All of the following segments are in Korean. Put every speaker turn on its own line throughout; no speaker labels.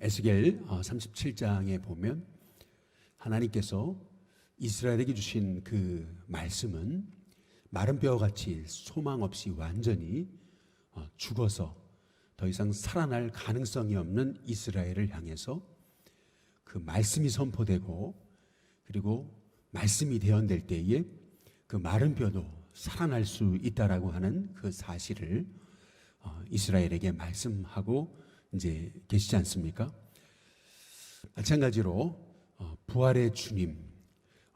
에스겔 37장에 보면 하나님께서 이스라엘에게 주신 그 말씀은 마른 뼈와 같이 소망 없이 완전히 어, 죽어서 더 이상 살아날 가능성이 없는 이스라엘을 향해서 그 말씀이 선포되고 그리고 말씀이 대언될 때에 그 마른 뼈도 살아날 수 있다라고 하는 그 사실을 어, 이스라엘에게 말씀하고 이제 계시지 않습니까? 마찬가지로 어, 부활의 주님,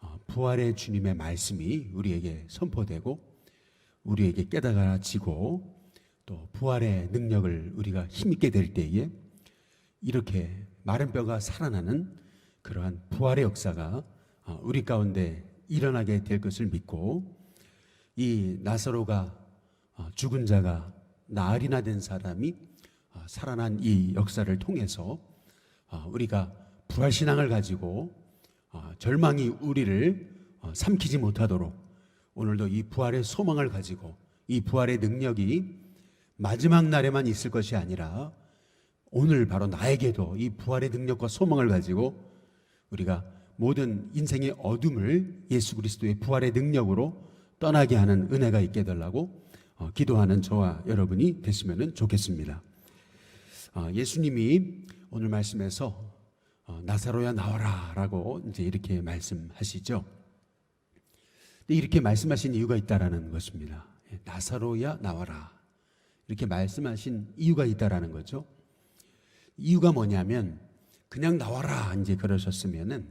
어, 부활의 주님의 말씀이 우리에게 선포되고 우리에게 깨달아지고 또 부활의 능력을 우리가 힘있게 될 때에 이렇게 마른 뼈가 살아나는 그러한 부활의 역사가 어, 우리 가운데 일어나게 될 것을 믿고 이 나사로가 어, 죽은 자가 나으리나 된 사람이 어, 살아난 이 역사를 통해서 어, 우리가 부활 신앙을 가지고 어, 절망이 우리를 어, 삼키지 못하도록 오늘도 이 부활의 소망을 가지고 이 부활의 능력이 마지막 날에만 있을 것이 아니라 오늘 바로 나에게도 이 부활의 능력과 소망을 가지고 우리가 모든 인생의 어둠을 예수 그리스도의 부활의 능력으로 떠나게 하는 은혜가 있게 달라고 어, 기도하는 저와 여러분이 됐으면 좋겠습니다. 어, 예수님이 오늘 말씀에서 어, 나사로야 나와라라고 이제 이렇게 말씀하시죠. 이렇게 말씀하신 이유가 있다라는 것입니다. 예, 나사로야 나와라 이렇게 말씀하신 이유가 있다라는 거죠. 이유가 뭐냐면 그냥 나와라 이제 그러셨으면은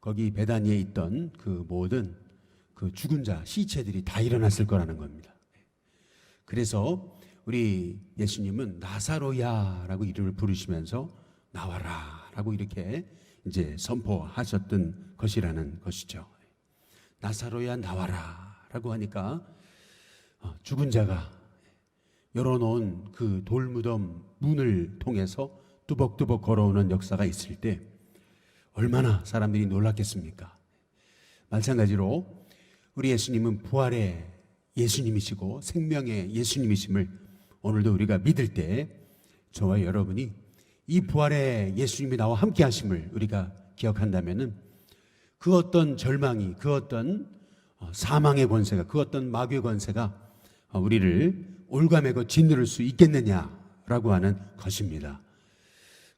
거기 베다니에 있던 그 모든 그 죽은 자 시체들이 다 일어났을 거라는 겁니다. 그래서 우리 예수님은 나사로야라고 이름을 부르시면서 나와라라고 이렇게 이제 선포하셨던 것이라는 것이죠. 나사로야 나와라라고 하니까 어, 죽은 자가 열어놓은 그 돌무덤 문을 통해서 뚜벅뚜벅 걸어오는 역사가 있을 때 얼마나 사람들이 놀랐겠습니까? 마찬가지로 우리 예수님은 부활의 예수님이시고 생명의 예수님이심을 오늘도 우리가 믿을 때 저와 여러분이 이 부활의 예수님이 나와 함께 하심을 우리가 기억한다면은 그 어떤 절망이 그 어떤 어, 사망의 권세가 그 어떤 마귀의 권세가 어, 우리를 올가매고 짓누를 수 있겠느냐라고 하는 것입니다.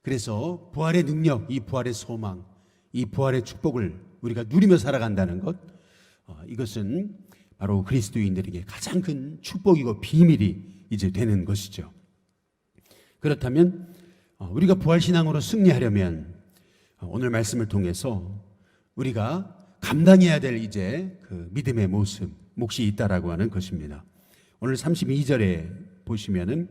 그래서 부활의 능력, 이 부활의 소망, 이 부활의 축복을 우리가 누리며 살아간다는 것, 어, 이것은 바로 그리스도인들에게 가장 큰 축복이고 비밀이 이제 되는 것이죠. 그렇다면 어, 우리가 부활 신앙으로 승리하려면 어, 오늘 말씀을 통해서 우리가 감당해야 될 이제 그 믿음의 모습, 몫이 있다라고 하는 것입니다. 오늘 32절에 보시면은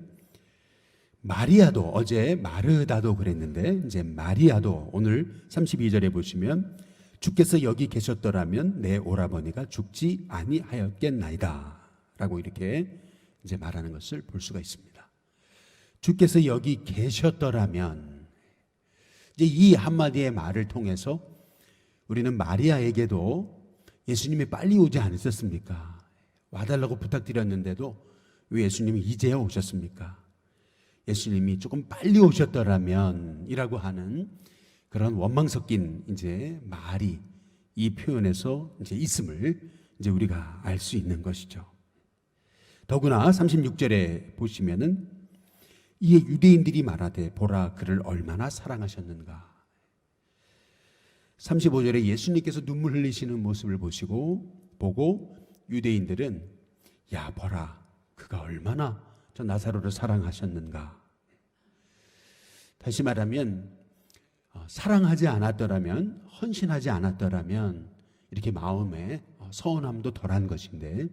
마리아도 어제 마르다도 그랬는데 이제 마리아도 오늘 32절에 보시면 주께서 여기 계셨더라면 내 오라버니가 죽지 아니하였겠나이다라고 이렇게 이제 말하는 것을 볼 수가 있습니다. 주께서 여기 계셨더라면 이제 이 한마디의 말을 통해서 우리는 마리아에게도 예수님이 빨리 오지 않으셨습니까? 와달라고 부탁드렸는데도 왜 예수님이 이제야 오셨습니까? 예수님이 조금 빨리 오셨더라면 이라고 하는 그런 원망 섞인 이제 말이 이 표현에서 이제 있음을 이제 우리가 알 수 있는 것이죠. 더구나 36절에 보시면은 이에 유대인들이 말하되 보라 그를 얼마나 사랑하셨는가. 35절에 예수님께서 눈물 흘리시는 모습을 보시고 보고 유대인들은 야 보라 그가 얼마나 저 나사로를 사랑하셨는가. 다시 말하면 어, 사랑하지 않았더라면 헌신하지 않았더라면 이렇게 마음에 어, 서운함도 덜한 것인데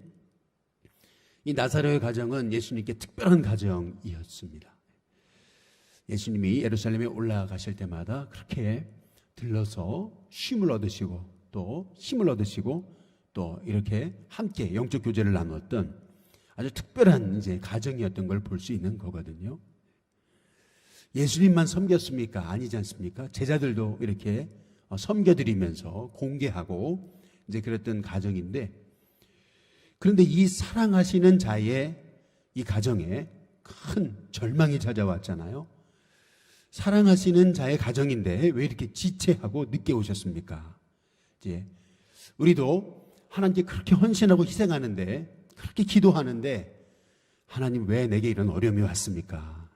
이 나사로의 가정은 예수님께 특별한 가정이었습니다. 예수님이 예루살렘에 올라가실 때마다 그렇게 들러서 쉼을 얻으시고 또 힘을 얻으시고 또 이렇게 함께 영적 교제를 나누었던 아주 특별한 이제 가정이었던 걸 볼 수 있는 거거든요. 예수님만 섬겼습니까? 아니지 않습니까? 제자들도 이렇게 어, 섬겨드리면서 공개하고 이제 그랬던 가정인데 그런데 이 사랑하시는 자의 이 가정에 큰 절망이 찾아왔잖아요. 사랑하시는 자의 가정인데 왜 이렇게 지체하고 늦게 오셨습니까? 이제 우리도 하나님께 그렇게 헌신하고 희생하는데 그렇게 기도하는데 하나님 왜 내게 이런 어려움이 왔습니까?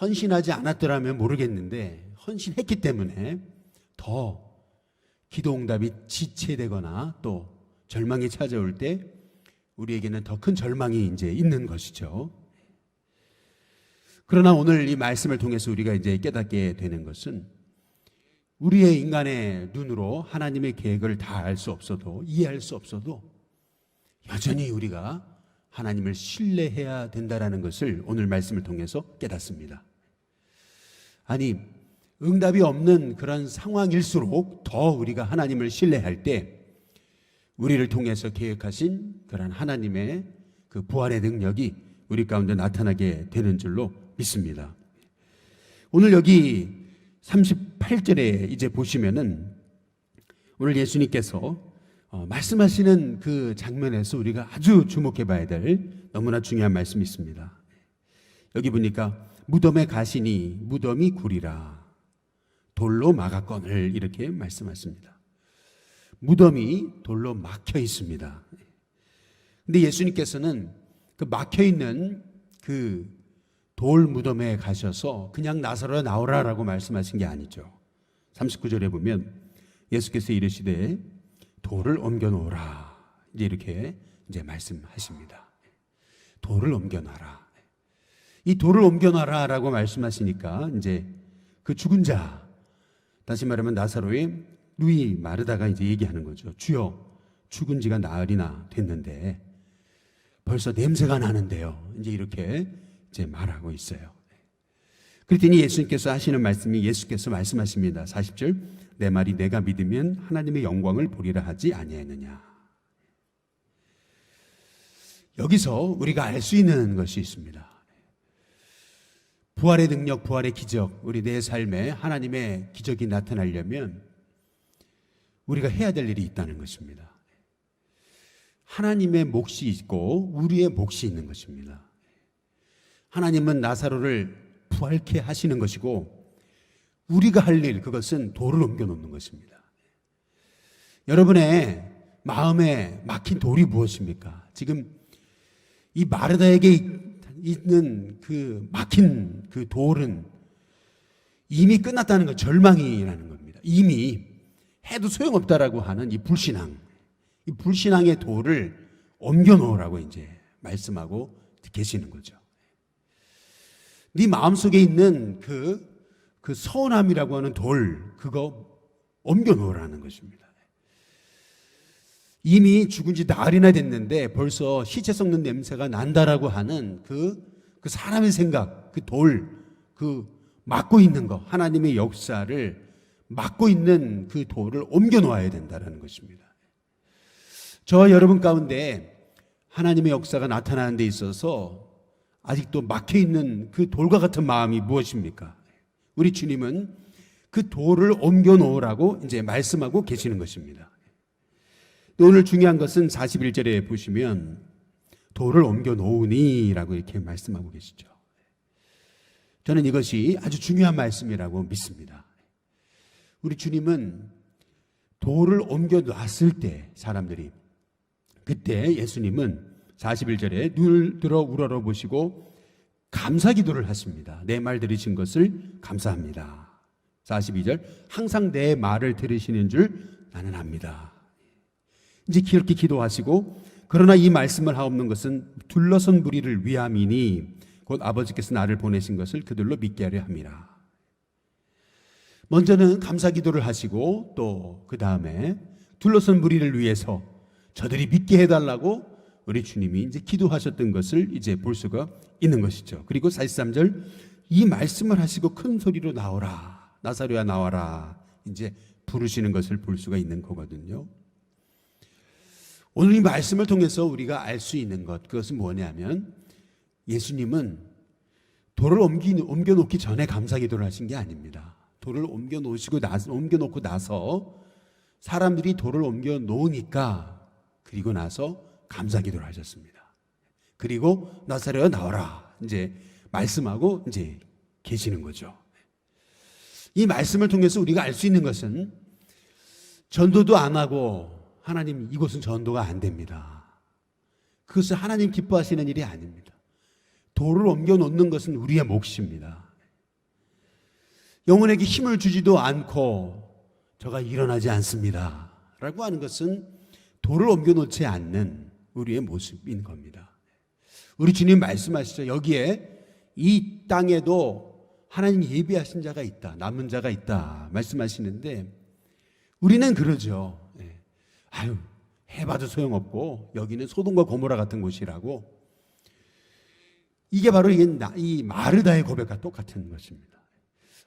헌신하지 않았더라면 모르겠는데 헌신했기 때문에 더 기도 응답이 지체되거나 또 절망이 찾아올 때 우리에게는 더 큰 절망이 이제 있는 것이죠. 그러나 오늘 이 말씀을 통해서 우리가 이제 깨닫게 되는 것은 우리의 인간의 눈으로 하나님의 계획을 다 알 수 없어도 이해할 수 없어도 여전히 우리가 하나님을 신뢰해야 된다라는 것을 오늘 말씀을 통해서 깨닫습니다. 아니 응답이 없는 그런 상황일수록 더 우리가 하나님을 신뢰할 때 우리를 통해서 계획하신 그런 하나님의 그 부활의 능력이 우리 가운데 나타나게 되는 줄로 믿습니다. 오늘 여기 38절에 이제 보시면은 오늘 예수님께서 어, 말씀하시는 그 장면에서 우리가 아주 주목해 봐야 될 너무나 중요한 말씀이 있습니다. 여기 보니까 무덤에 가시니 무덤이 구리라 돌로 막았거늘 이렇게 말씀하십니다. 무덤이 돌로 막혀 있습니다. 근데 예수님께서는 그 막혀 있는 그 돌 무덤에 가셔서 그냥 나사로야 나오라라고 말씀하신 게 아니죠. 39절에 보면 예수께서 이르시되 돌을 옮겨 놓으라. 이제 이렇게 이제 말씀하십니다. 돌을 옮겨 놔라. 이 돌을 옮겨 놔라라고 말씀하시니까 이제 그 죽은 자 다시 말하면 나사로의 루이 마르다가 이제 얘기하는 거죠. 주여 죽은 지가 나흘이나 됐는데 벌써 냄새가 나는데요. 이제 이렇게 이제 말하고 있어요. 그랬더니 예수님께서 하시는 말씀이 예수께서 말씀하십니다. 40절 내 말이 내가 믿으면 하나님의 영광을 보리라 하지 아니하느냐. 여기서 우리가 알 수 있는 것이 있습니다. 부활의 능력, 부활의 기적, 우리 내 삶에 하나님의 기적이 나타나려면 우리가 해야 될 일이 있다는 것입니다. 하나님의 몫이 있고 우리의 몫이 있는 것입니다. 하나님은 나사로를 부활케 하시는 것이고 우리가 할 일 그것은 돌을 옮겨 놓는 것입니다. 여러분의 마음에 막힌 돌이 무엇입니까? 지금 이 마르다에게 있는 그 막힌 그 돌은 이미 끝났다는 것, 절망이라는 겁니다. 이미 해도 소용없다라고 하는 이 불신앙, 이 불신앙의 돌을 옮겨 놓으라고 이제 말씀하고 계시는 거죠. 네 마음속에 있는 그, 그 서운함이라고 하는 돌, 그거 옮겨 놓으라는 것입니다. 이미 죽은 지 나흘이나 됐는데 벌써 시체 썩는 냄새가 난다라고 하는 그, 그 사람의 생각, 그 돌, 그 막고 있는 거, 하나님의 역사를 막고 있는 그 돌을 옮겨 놓아야 된다라는 것입니다. 저와 여러분 가운데 하나님의 역사가 나타나는 데 있어서 아직도 막혀 있는 그 돌과 같은 마음이 무엇입니까? 우리 주님은 그 돌을 옮겨 놓으라고 이제 말씀하고 계시는 것입니다. 또 오늘 중요한 것은 41절에 보시면 돌을 옮겨 놓으니라고 이렇게 말씀하고 계시죠. 저는 이것이 아주 중요한 말씀이라고 믿습니다. 우리 주님은 돌을 옮겨 놨을 때 사람들이 그때 예수님은 41절에 눈을 들어 우러러 보시고 감사 기도를 하십니다. 내 말 들으신 것을 감사합니다. 42절 항상 내 말을 들으시는 줄 나는 압니다. 이제 그렇게 기도하시고 그러나 이 말씀을 하옵는 것은 둘러선 무리를 위함이니 곧 아버지께서 나를 보내신 것을 그들로 믿게 하려 함이라. 먼저는 감사 기도를 하시고 또 그 다음에 둘러선 무리를 위해서 저들이 믿게 해달라고 우리 주님이 이제 기도하셨던 것을 이제 볼 수가 있는 것이죠. 그리고 43절 이 말씀을 하시고 큰 소리로 나오라. 나사로야 나와라. 이제 부르시는 것을 볼 수가 있는 거거든요. 오늘 이 말씀을 통해서 우리가 알 수 있는 것 그것은 뭐냐면 예수님은 돌을 옮기, 옮겨 놓기 전에 감사 기도를 하신 게 아닙니다. 돌을 옮겨 놓으시고 나서 옮겨 놓고 나서 사람들이 돌을 옮겨 놓으니까 그리고 나서 감사 기도를 하셨습니다. 그리고 나사로야 나와라. 이제 말씀하고 이제 계시는 거죠. 이 말씀을 통해서 우리가 알 수 있는 것은 전도도 안 하고 하나님 이곳은 전도가 안 됩니다. 그것은 하나님 기뻐하시는 일이 아닙니다. 돌을 옮겨 놓는 것은 우리의 몫입니다. 영혼에게 힘을 주지도 않고 저가 일어나지 않습니다. 라고 하는 것은 돌을 옮겨 놓지 않는 우리의 모습인 겁니다. 우리 주님 말씀하시죠. 여기에 이 땅에도 하나님 예비하신 자가 있다. 남은 자가 있다. 말씀하시는데 우리는 그러죠. 예. 아유, 해봐도 소용없고 여기는 소돔과 고모라 같은 곳이라고 이게 바로 이 마르다의 고백과 똑같은 것입니다.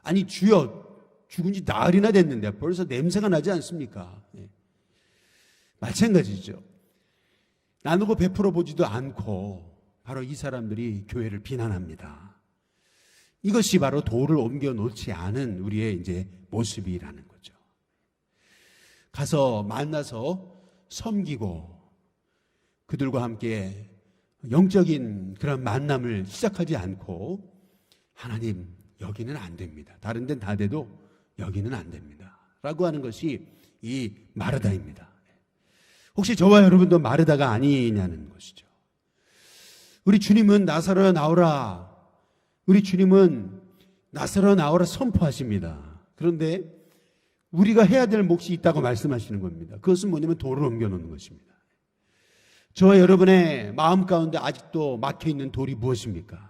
아니 주여 죽은 지 나흘이나 됐는데 벌써 냄새가 나지 않습니까? 예. 마찬가지죠. 나누고 베풀어 보지도 않고 바로 이 사람들이 교회를 비난합니다. 이것이 바로 돌을 옮겨 놓지 않은 우리의 이제 모습이라는 거죠. 가서 만나서 섬기고 그들과 함께 영적인 그런 만남을 시작하지 않고 하나님 여기는 안 됩니다. 다른 데는 다 돼도 여기는 안 됩니다. 라고 하는 것이 이 마르다입니다. 혹시 저와 여러분도 마르다가 아니냐는 것이죠. 우리 주님은 나사로야 나오라. 우리 주님은 나사로야 나오라 선포하십니다. 그런데 우리가 해야 될 몫이 있다고 말씀하시는 겁니다. 그것은 뭐냐면 돌을 옮겨놓는 것입니다. 저와 여러분의 마음 가운데 아직도 막혀 있는 돌이 무엇입니까?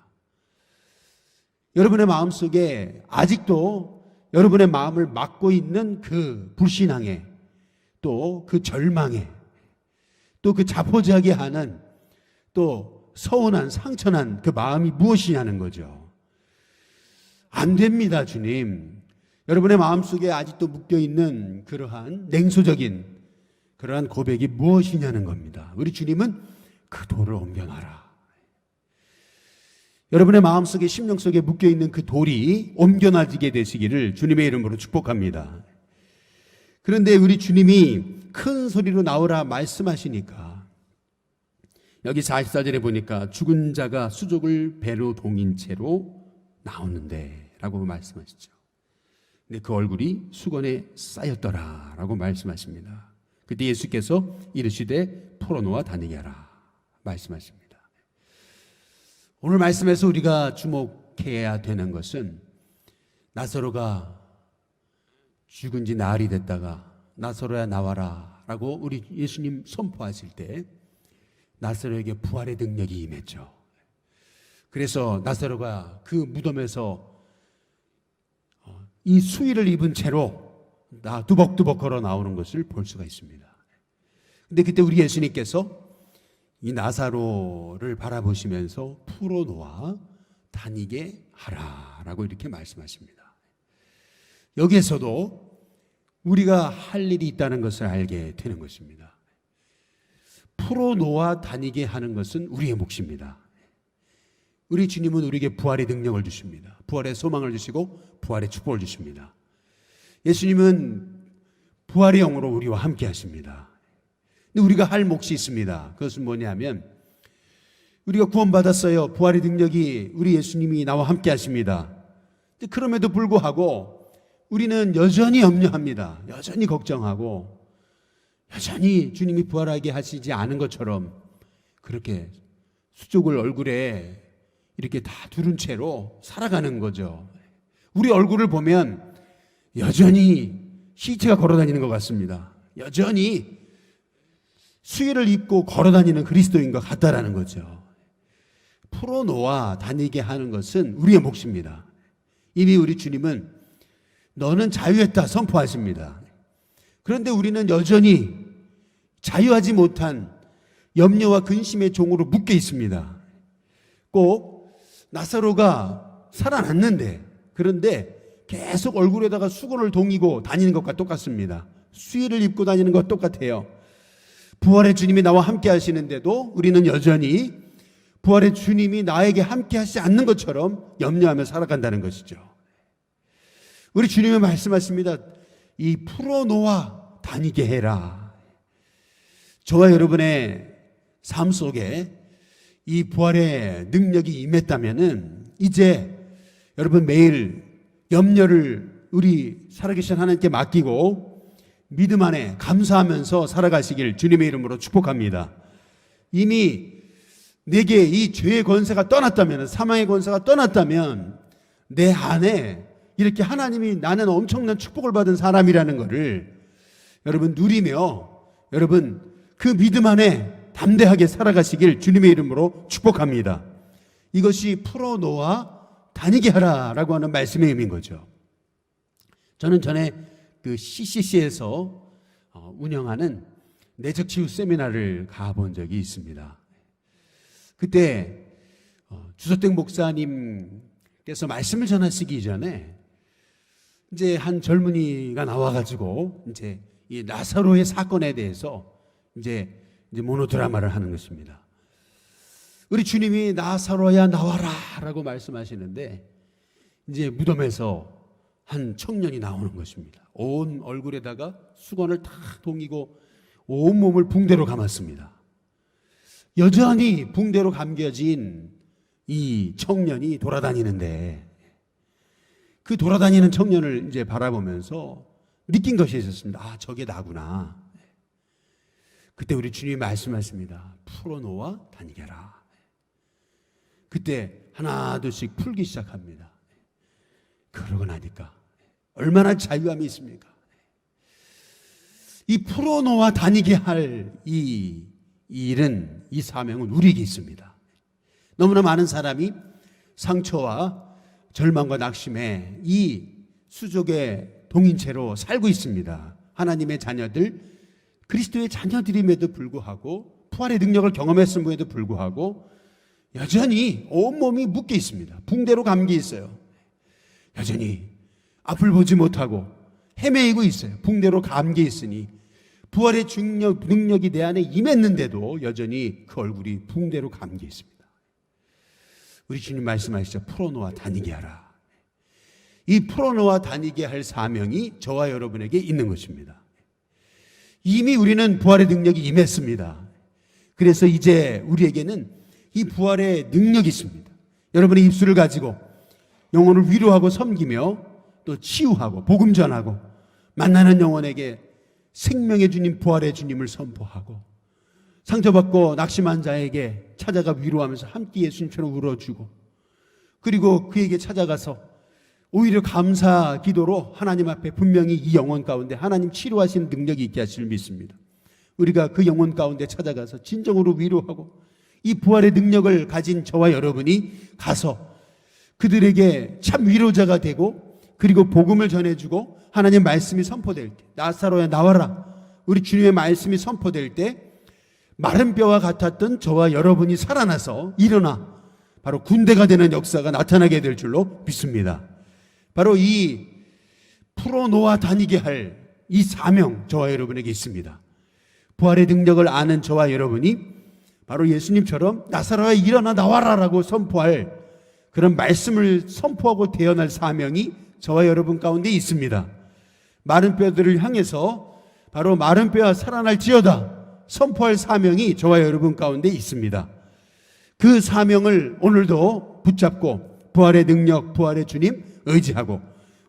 여러분의 마음 속에 아직도 여러분의 마음을 막고 있는 그 불신앙에 또 그 절망에 또 그 자포자기 하는 또 서운한 상처난 그 마음이 무엇이냐는 거죠. 안 됩니다, 주님. 여러분의 마음 속에 아직도 묶여 있는 그러한 냉소적인 그러한 고백이 무엇이냐는 겁니다. 우리 주님은 그 돌을 옮겨놔라. 여러분의 마음 속에 심령 속에 묶여 있는 그 돌이 옮겨놔지게 되시기를 주님의 이름으로 축복합니다. 그런데 우리 주님이 큰 소리로 나오라 말씀하시니까 여기 44절에 보니까 죽은 자가 수족을 배로 동인 채로 나오는데 라고 말씀하시죠. 근데 그 얼굴이 수건에 쌓였더라 라고 말씀하십니다. 그때 예수께서 이르시되 풀어놓아 다니게 하라 말씀하십니다. 오늘 말씀에서 우리가 주목해야 되는 것은 나사로가 죽은 지 나흘이 됐다가 나사로야 나와라 라고 우리 예수님 선포하실 때 나사로에게 부활의 능력이 임했죠. 그래서 나사로가 그 무덤에서 어, 이 수의를 입은 채로 나 두벅두벅 걸어 나오는 것을 볼 수가 있습니다. 근데 그때 우리 예수님께서 이 나사로를 바라보시면서 풀어놓아 다니게 하라라고 이렇게 말씀하십니다. 여기에서도 우리가 할 일이 있다는 것을 알게 되는 것입니다. 풀어놓아 다니게 하는 것은 우리의 몫입니다. 우리 주님은 우리에게 부활의 능력을 주십니다. 부활의 소망을 주시고 부활의 축복을 주십니다. 예수님은 부활의 영으로 우리와 함께 하십니다. 근데 우리가 할 몫이 있습니다. 그것은 뭐냐면 우리가 구원받았어요. 부활의 능력이 우리 예수님이 나와 함께 하십니다. 근데 그럼에도 불구하고 우리는 여전히 염려합니다. 여전히 걱정하고 여전히 주님이 부활하게 하시지 않은 것처럼 그렇게 수족을 얼굴에 이렇게 다 두른 채로 살아가는 거죠. 우리 얼굴을 보면 여전히 시체가 걸어 다니는 것 같습니다. 여전히 수의를 입고 걸어 다니는 그리스도인 것 같다라는 거죠. 풀어놓아 다니게 하는 것은 우리의 몫입니다. 이미 우리 주님은 너는 자유했다 선포하십니다. 그런데 우리는 여전히 자유하지 못한 염려와 근심의 종으로 묶여 있습니다. 꼭 나사로가 살아났는데 그런데 계속 얼굴에다가 수건을 동이고 다니는 것과 똑같습니다. 수의를 입고 다니는 것 똑같아요. 부활의 주님이 나와 함께 하시는데도 우리는 여전히 부활의 주님이 나에게 함께 하시지 않는 것처럼 염려하며 살아간다는 것이죠. 우리 주님이 말씀하십니다. 이 풀어놓아 다니게 해라. 저와 여러분의 삶 속에 이 부활의 능력이 임했다면은 이제 여러분 매일 염려를 우리 살아계신 하나님께 맡기고 믿음 안에 감사하면서 살아가시길 주님의 이름으로 축복합니다. 이미 내게 이 죄의 권세가 떠났다면 사망의 권세가 떠났다면 내 안에 이렇게 하나님이 나는 엄청난 축복을 받은 사람이라는 것을 여러분 누리며 여러분 그 믿음 안에 담대하게 살아가시길 주님의 이름으로 축복합니다. 이것이 풀어놓아 다니게 하라라고 하는 말씀의 의미인 거죠. 저는 전에 그 CCC에서 어, 운영하는 내적 치유 세미나를 가본 적이 있습니다. 그때 어, 주소택 목사님께서 말씀을 전하시기 전에 이제 한 젊은이가 나와가지고 이제 이 나사로의 사건에 대해서 이제 이제 모노 드라마를 하는 것입니다. 우리 주님이 나사로야 나와라라고 말씀하시는데 이제 무덤에서 한 청년이 나오는 것입니다. 온 얼굴에다가 수건을 다 동이고 온 몸을 붕대로 감았습니다. 여전히 붕대로 감겨진 이 청년이 돌아다니는데 그 돌아다니는 청년을 이제 바라보면서 느낀 것이 있었습니다. 아, 저게 나구나. 그때 우리 주님이 말씀하십니다. 풀어놓아 다니게라. 그때 하나 둘씩 풀기 시작합니다. 그러고 나니까 얼마나 자유함이 있습니까? 이 풀어놓아 다니게 할 이 일은 이 사명은 우리에게 있습니다. 너무나 많은 사람이 상처와 절망과 낙심에 이 수족의 동인체로 살고 있습니다. 하나님의 자녀들, 그리스도의 자녀들임에도 불구하고 부활의 능력을 경험했음에도 불구하고 여전히 온몸이 묶여 있습니다. 붕대로 감기 있어요. 여전히 앞을 보지 못하고 헤매이고 있어요. 붕대로 감기 있으니 부활의 중력, 능력이 내 안에 임했는데도 여전히 그 얼굴이 붕대로 감기 있습니다. 우리 주님 말씀하시죠. 풀어놓아 다니게 하라. 이 풀어놓아 다니게 할 사명이 저와 여러분에게 있는 것입니다. 이미 우리는 부활의 능력이 임했습니다. 그래서 이제 우리에게는 이 부활의 능력이 있습니다. 여러분의 입술을 가지고 영혼을 위로하고 섬기며 또 치유하고 복음 전하고 만나는 영혼에게 생명의 주님 부활의 주님을 선포하고 상처받고 낙심한 자에게 찾아가 위로하면서 함께 예수님처럼 울어주고 그리고 그에게 찾아가서 오히려 감사 기도로 하나님 앞에 분명히 이 영혼 가운데 하나님 치료하시는 능력이 있게 하시를 믿습니다. 우리가 그 영혼 가운데 찾아가서 진정으로 위로하고 이 부활의 능력을 가진 저와 여러분이 가서 그들에게 참 위로자가 되고 그리고 복음을 전해주고 하나님 말씀이 선포될 때 나사로야 나와라 우리 주님의 말씀이 선포될 때 마른 뼈와 같았던 저와 여러분이 살아나서 일어나 바로 군대가 되는 역사가 나타나게 될 줄로 믿습니다. 바로 이 풀어놓아 다니게 할 이 사명 저와 여러분에게 있습니다. 부활의 능력을 아는 저와 여러분이 바로 예수님처럼 나사로야 일어나 나와라라고 선포할 그런 말씀을 선포하고 대언할 사명이 저와 여러분 가운데 있습니다. 마른 뼈들을 향해서 바로 마른 뼈와 살아날지어다 선포할 사명이 저와 여러분 가운데 있습니다. 그 사명을 오늘도 붙잡고 부활의 능력, 부활의 주님 의지하고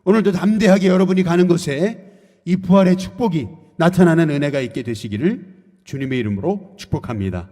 오늘도 담대하게 여러분이 가는 곳에 이 부활의 축복이 나타나는 은혜가 있게 되시기를 주님의 이름으로 축복합니다.